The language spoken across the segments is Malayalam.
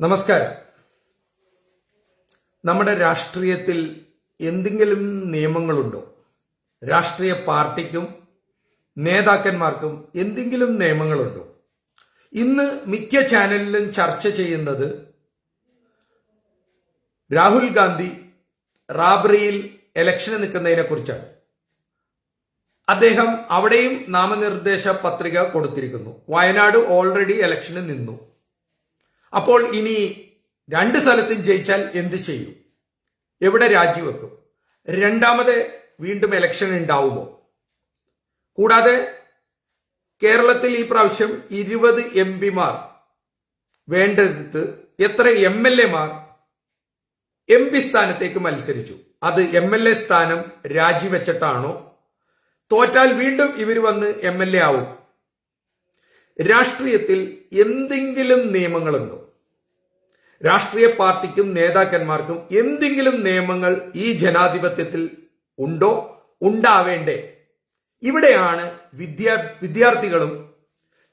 നമസ്കാരം. നമ്മുടെ രാഷ്ട്രീയത്തിൽ എന്തെങ്കിലും നിയമങ്ങളുണ്ടോ? രാഷ്ട്രീയ പാർട്ടിക്കും നേതാക്കന്മാർക്കും എന്തെങ്കിലും നിയമങ്ങളുണ്ടോ? ഇന്ന് മിക്ക ചാനലിലും ചർച്ച ചെയ്യുന്നത് രാഹുൽ ഗാന്ധി റാബറിയിൽ ഇലക്ഷന് നിൽക്കുന്നതിനെ കുറിച്ചാണ്. അദ്ദേഹം അവിടെയും നാമനിർദ്ദേശ പത്രിക കൊടുത്തിരിക്കുന്നു. വയനാട് ഓൾറെഡി ഇലക്ഷന് നിന്നു. അപ്പോൾ ഇനി രണ്ട് സ്ഥലത്തും ജയിച്ചാൽ എന്ത് ചെയ്യും? എവിടെ രാജിവെക്കും? രണ്ടാമത് വീണ്ടും ഇലക്ഷൻ ഉണ്ടാവുമോ? കൂടാതെ കേരളത്തിൽ ഈ പ്രാവശ്യം ഇരുപത് എം പിമാർ വേണ്ടടുത്ത് എത്ര എം എൽ എമാർ എം പി സ്ഥാനത്തേക്ക് മത്സരിച്ചു? അത് എം എൽ എ സ്ഥാനം രാജിവെച്ചിട്ടാണോ? തോറ്റാൽ വീണ്ടും ഇവർ വന്ന് എം എൽ എ ആവും. രാഷ്ട്രീയത്തിൽ എന്തെങ്കിലും നിയമങ്ങളുണ്ടോ? രാഷ്ട്രീയ പാർട്ടിക്കും നേതാക്കന്മാർക്കും എന്തെങ്കിലും നിയമങ്ങൾ ഈ ജനാധിപത്യത്തിൽ ഉണ്ടോ? ഉണ്ടാവേണ്ടേ? ഇവിടെയാണ് വിദ്യാ വിദ്യാർത്ഥികളും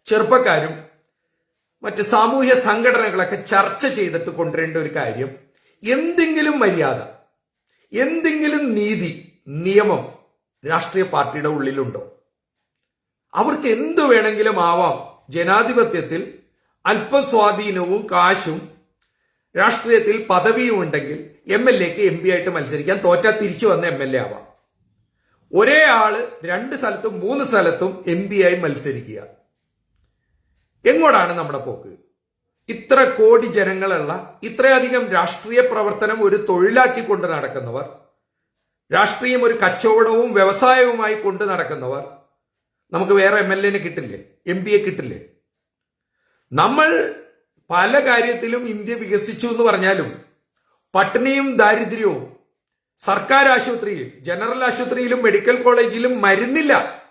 ചെറുപ്പക്കാരും മറ്റ് സാമൂഹ്യ സംഘടനകളൊക്കെ ചർച്ച ചെയ്തിട്ട് കൊണ്ടുവരേണ്ട ഒരു കാര്യം എന്തെങ്കിലും മര്യാദ എന്തെങ്കിലും നീതി നിയമം രാഷ്ട്രീയ പാർട്ടിയുടെ ഉള്ളിലുണ്ടോ? അവർക്ക് എന്തു വേണമെങ്കിലും ആവാം. ജനാധിപത്യത്തിൽ അല്പം സ്വാധീനവും കാശും രാഷ്ട്രീയത്തിൽ പദവിയും ഉണ്ടെങ്കിൽ എം എൽ എക്ക് എം പി ആയിട്ട് മത്സരിക്കാൻ തോറ്റാ തിരിച്ചു വന്ന എം എൽ എ ആവാം. ഒരേ ആൾ രണ്ട് സ്ഥലത്തും മൂന്ന് സ്ഥലത്തും എം പി ആയി മത്സരിക്കുക. എങ്ങോട്ടാണ് നമ്മുടെ പോക്ക്? ഇത്ര കോടി ജനങ്ങളുള്ള ഇത്രയധികം രാഷ്ട്രീയ പ്രവർത്തനം ഒരു തൊഴിലാക്കി കൊണ്ട് നടക്കുന്നവർ രാഷ്ട്രീയം ഒരു കച്ചവടവും വ്യവസായവുമായി കൊണ്ട് നടക്കുന്നവർ നമുക്ക് വേറെ എം എൽ എനെ കിട്ടില്ലേ? എം പിയെ കിട്ടില്ലേ? നമ്മൾ പല കാര്യത്തിലും ഇന്ത്യ വികസിച്ചു എന്ന് പറഞ്ഞാലും പട്ടിണിയും ദാരിദ്ര്യവും സർക്കാർ ആശുപത്രിയിൽ ജനറൽ ആശുപത്രിയിലും മെഡിക്കൽ കോളേജിലും മരുന്നില്ല.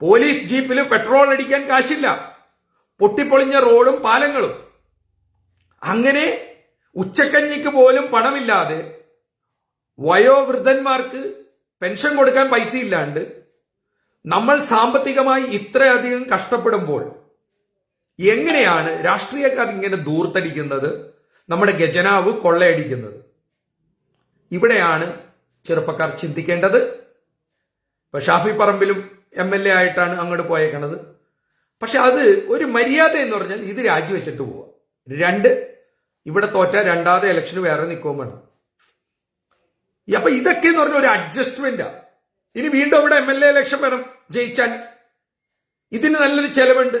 പോലീസ് ജീപ്പിൽ പെട്രോൾ അടിക്കാൻ കാശില്ല. പൊട്ടിപ്പൊളിഞ്ഞ റോഡും പാലങ്ങളും. അങ്ങനെ ഉച്ചക്കഞ്ഞിക്ക് പോലും പണമില്ലാതെ വയോവൃദ്ധന്മാർക്ക് പെൻഷൻ കൊടുക്കാൻ പൈസ ഇല്ലാണ്ട് നമ്മൾ സാമ്പത്തികമായി ഇത്രയധികം കഷ്ടപ്പെടുമ്പോൾ എങ്ങനെയാണ് രാഷ്ട്രീയക്കാർ ഇങ്ങനെ ദൂർത്തടിക്കുന്നത് നമ്മുടെ ഖജനാവ് കൊള്ളയടിക്കുന്നത്. ഇവിടെയാണ് ചെറുപ്പക്കാർ ചിന്തിക്കേണ്ടത്. ഇപ്പൊ ഷാഫി പറമ്പിലും എം എൽ എ ആയിട്ടാണ് അങ്ങോട്ട് പോയേക്കണത്. പക്ഷെ അത് ഒരു മര്യാദ എന്ന് പറഞ്ഞാൽ ഇത് രാജിവെച്ചിട്ട് പോവുക. രണ്ട് ഇവിടെ തോറ്റ രണ്ടാമത്തെ ഇലക്ഷന് വേറെ നിൽക്കുമ്പോൾ അപ്പൊ ഇതൊക്കെ എന്ന് പറഞ്ഞ ഒരു അഡ്ജസ്റ്റ്മെന്റാ ഇനി വീണ്ടും അവിടെ എം എൽ എ ഇലക്ഷൻ വേണം ജയിച്ചാൽ. ഇതിന് നല്ലൊരു ചെലവുണ്ട്.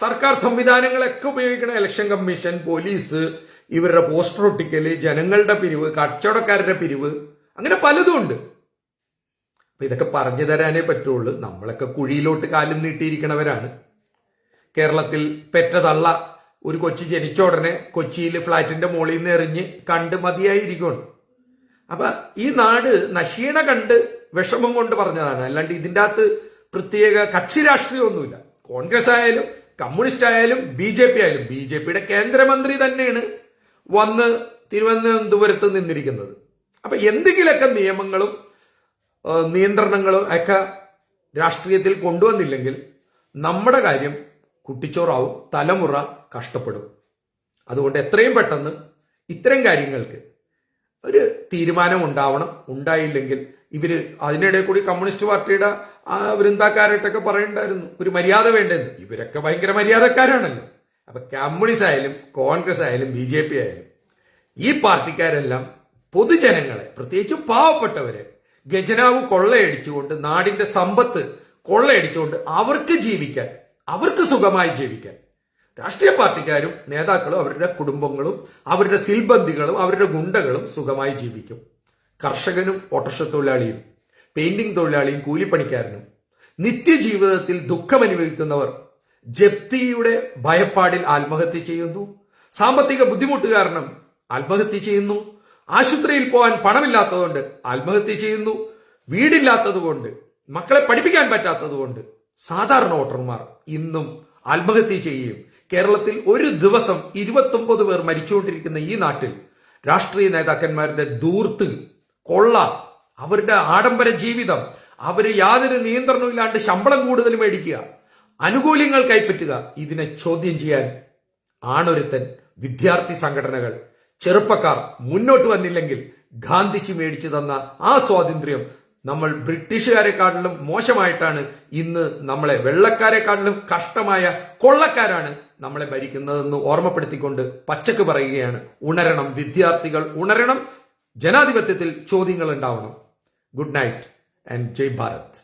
സർക്കാർ സംവിധാനങ്ങളൊക്കെ ഉപയോഗിക്കണം ഇലക്ഷൻ കമ്മീഷൻ പോലീസ് ഇവരുടെ പോസ്റ്റർ ഒട്ടിക്കൽ ജനങ്ങളുടെ പിരിവ് കച്ചവടക്കാരുടെ പിരിവ് അങ്ങനെ പലതും ഉണ്ട്. അപ്പൊ ഇതൊക്കെ പറഞ്ഞു തരാനേ പറ്റുള്ളൂ. നമ്മളൊക്കെ കുഴിയിലോട്ട് കാലും നീട്ടിയിരിക്കണവരാണ്. കേരളത്തിൽ പെറ്റതള്ള ഒരു കൊച്ചി ജനിച്ച ഉടനെ കൊച്ചിയിൽ ഫ്ളാറ്റിന്റെ മുകളിൽ നിന്ന് എറിഞ്ഞ് കണ്ട് മതിയായിരിക്കണം അപ്പൊ ഈ നാട് നശീണ കണ്ട് വിഷമം കൊണ്ട് പറഞ്ഞതാണ്. അല്ലാണ്ട് ഇതിന്റെ അകത്ത് പ്രത്യേക കക്ഷി രാഷ്ട്രീയമൊന്നുമില്ല. കോൺഗ്രസ് ആയാലും കമ്മ്യൂണിസ്റ്റ് ആയാലും ബി ജെ പി ആയാലും ബി ജെ പിയുടെ കേന്ദ്രമന്ത്രി തന്നെയാണ് വന്ന് തിരുവനന്തപുരത്ത് നിന്നിരിക്കുന്നത്. അപ്പൊ എന്തെങ്കിലുമൊക്കെ നിയമങ്ങളും നിയന്ത്രണങ്ങളും ഒക്കെ രാഷ്ട്രീയത്തിൽ കൊണ്ടുവന്നില്ലെങ്കിൽ നമ്മുടെ കാര്യം കുട്ടിച്ചോറാവും തലമുറ കഷ്ടപ്പെടും. അതുകൊണ്ട് എത്രയും പെട്ടെന്ന് ഇത്തരം കാര്യങ്ങൾക്ക് ഒരു തീരുമാനം ഉണ്ടാവണം. ഉണ്ടായില്ലെങ്കിൽ ഇവർ അതിനിടെ കൂടി കമ്മ്യൂണിസ്റ്റ് പാർട്ടിയുടെ ആ വൃന്ദാക്കാരായിട്ടൊക്കെ പറയണ്ടായിരുന്നു. ഒരു മര്യാദ വേണ്ടെന്ന് ഇവരൊക്കെ ഭയങ്കര മര്യാദക്കാരാണല്ലോ. അപ്പൊ കമ്മ്യൂണിസ്റ്റ് ആയാലും കോൺഗ്രസ് ആയാലും ബി ജെ പി ആയാലും ഈ പാർട്ടിക്കാരെല്ലാം പൊതുജനങ്ങളെ പ്രത്യേകിച്ച് പാവപ്പെട്ടവരെ ഗജനാവ് കൊള്ളയടിച്ചുകൊണ്ട് നാടിന്റെ സമ്പത്ത് കൊള്ളയടിച്ചുകൊണ്ട് അവർക്ക് ജീവിക്കാൻ അവർക്ക് സുഖമായി ജീവിക്കാൻ രാഷ്ട്രീയ പാർട്ടിക്കാരും നേതാക്കളും അവരുടെ കുടുംബങ്ങളും അവരുടെ സിൽബന്ധികളും അവരുടെ ഗുണ്ടകളും സുഖമായി ജീവിക്കും. കർഷകനും ഓട്ടർഷ തൊഴിലാളിയും പെയിന്റിംഗ് തൊഴിലാളിയും കൂലിപ്പണിക്കാരനും നിത്യജീവിതത്തിൽ ദുഃഖമനുഭവിക്കുന്നവർ ജപ്തിയുടെ ഭയപ്പാടിൽ ആത്മഹത്യ ചെയ്യുന്നു. സാമ്പത്തിക ബുദ്ധിമുട്ട് കാരണം ആത്മഹത്യ ചെയ്യുന്നു. ആശുപത്രിയിൽ പോകാൻ പണമില്ലാത്തതുകൊണ്ട് ആത്മഹത്യ ചെയ്യുന്നു. വീടില്ലാത്തതുകൊണ്ട് മക്കളെ പഠിപ്പിക്കാൻ പറ്റാത്തതുകൊണ്ട് സാധാരണ വോട്ടർമാർ ഇന്നും ആത്മഹത്യ ചെയ്യുകയും കേരളത്തിൽ ഒരു ദിവസം ഇരുപത്തൊമ്പത് പേർ മരിച്ചുകൊണ്ടിരിക്കുന്ന ഈ നാട്ടിൽ രാഷ്ട്രീയ നേതാക്കന്മാരുടെ ദൂർത്ത് കൊള്ള അവരുടെ ആഡംബര ജീവിതം അവർ യാതൊരു നിയന്ത്രണവും ഇല്ലാണ്ട് ശമ്പളം കൂടുതൽ മേടിക്കുക അനുകൂല്യങ്ങൾ കൈപ്പറ്റുക ഇതിനെ ചോദ്യം ചെയ്യാൻ ആണൊരുത്തൻ വിദ്യാർത്ഥി സംഘടനകൾ ചെറുപ്പക്കാർ മുന്നോട്ട് വന്നില്ലെങ്കിൽ ഗാന്ധിജി മേടിച്ചു തന്ന ആ സ്വാതന്ത്ര്യം നമ്മൾ ബ്രിട്ടീഷുകാരെക്കാട്ടിലും മോശമായിട്ടാണ് ഇന്ന് നമ്മളെ വെള്ളക്കാരെക്കാട്ടിലും കഷ്ടമായ കൊള്ളക്കാരാണ് നമ്മളെ ഭരിക്കുന്നതെന്ന് ഓർമ്മപ്പെടുത്തിക്കൊണ്ട് പച്ചക്ക് പറയുകയാണ്. ഉണരണം വിദ്യാർത്ഥികൾ ഉണരണം. ജനാധിപത്യത്തിൽ ചോദ്യങ്ങൾ ഉണ്ടാവണം good night and Jai Bharat